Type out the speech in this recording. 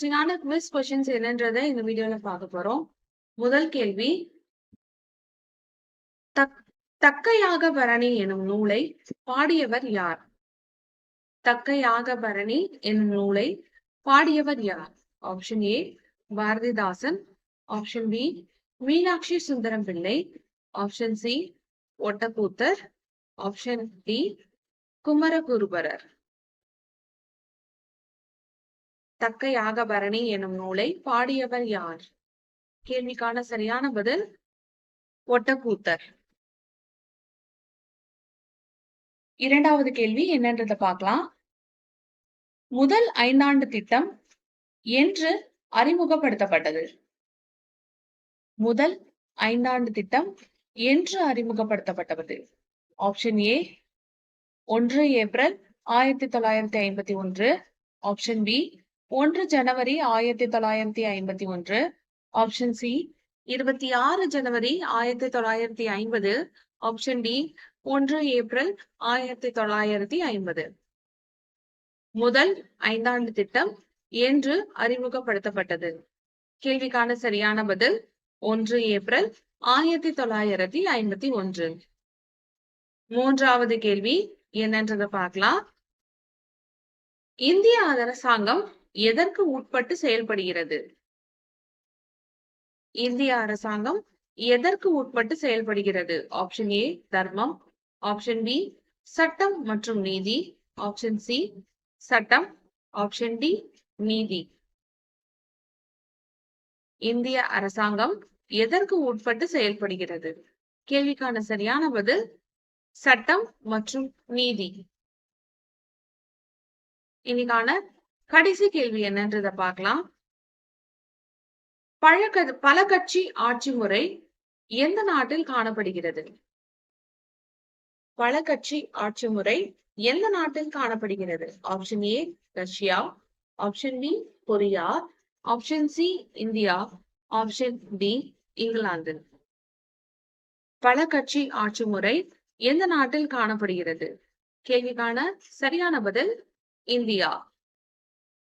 இன்ட்ரெஸ்டிங்கான quiz questions என்னன்றதை இந்த வீடியோல பார்க்க போறோம். முதல் கேள்வி. தக் தக்கையாக பரணி எனும் நூலை பாடியவர் யார்? தக்கையாக பரணி எனும் நூலை பாடியவர் யார்? Option A Bharathidasan. Option B Meenakshi Sundaram Pillai. Option C Ottakoothar. Option D Kumaraguruparar. Thakkayagaparani எனும் நூலை பாடியவர் யார்? கேள்விக்கான சரியான பதில் ஒட்டக்கூத்தர். இரண்டாவது கேள்வி என்னன்றத பார்க்கலாம். முதல் ஐந்தாண்டு திட்டம் என்று அறிமுகப்படுத்தப்பட்டது. முதல் ஐந்தாண்டு திட்டம் என்று அறிமுகப்படுத்தப்பட்டது. ஆப்ஷன் ஏ ஒன்று ஏப்ரல் ஆயிரத்தி தொள்ளாயிரத்தி ஐம்பத்தி ஒன்று. ஆப்ஷன் பி ஒன்று ஜனவரி ஆயிரத்தி தொள்ளாயிரத்தி ஐம்பத்தி ஒன்று. ஆப்ஷன் சி இருபத்தி ஆறு ஜனவரி ஆயிரத்தி தொள்ளாயிரத்தி ஐம்பது. ஆப்ஷன் டி ஒன்று ஏப்ரல் ஆயிரத்தி தொள்ளாயிரத்தி ஐம்பது. முதல் ஐந்தாண்டு திட்டம் என்று அறிமுகப்படுத்தப்பட்டது. கேள்விக்கான சரியான பதில் ஒன்று ஏப்ரல் ஆயிரத்தி தொள்ளாயிரத்தி ஐம்பத்தி ஒன்று. மூன்றாவது கேள்வி என்னன்றதை பார்க்கலாம். இந்திய அரசாங்கம் எதற்கு உட்பட்டு செயல்படுகிறது? இந்திய அரசாங்கம் எதற்கு உட்பட்டு செயல்படுகிறது? ஆப்ஷன் ஏ தர்மம். ஆப்ஷன் பி சட்டம் மற்றும் நீதி. ஆப்ஷன் சி சட்டம். ஆப்ஷன் டி நீதி. இந்திய அரசாங்கம் எதற்கு உட்பட்டு செயல்படுகிறது? கேள்விக்கான சரியான பதில் சட்டம் மற்றும் நீதி. இன்னைக்கான கடைசி கேள்வி என்னன்றத பார்க்கலாம். பழக்க பல கட்சி ஆட்சி முறை எந்த நாட்டில் காணப்படுகிறது? பல கட்சி ஆட்சி முறை எந்த நாட்டில் காணப்படுகிறது? Option A Russia option B Korea option C India option D England பல கட்சி ஆட்சி முறை எந்த நாட்டில் காணப்படுகிறது? கேள்விக்கான சரியான பதில் இந்தியா.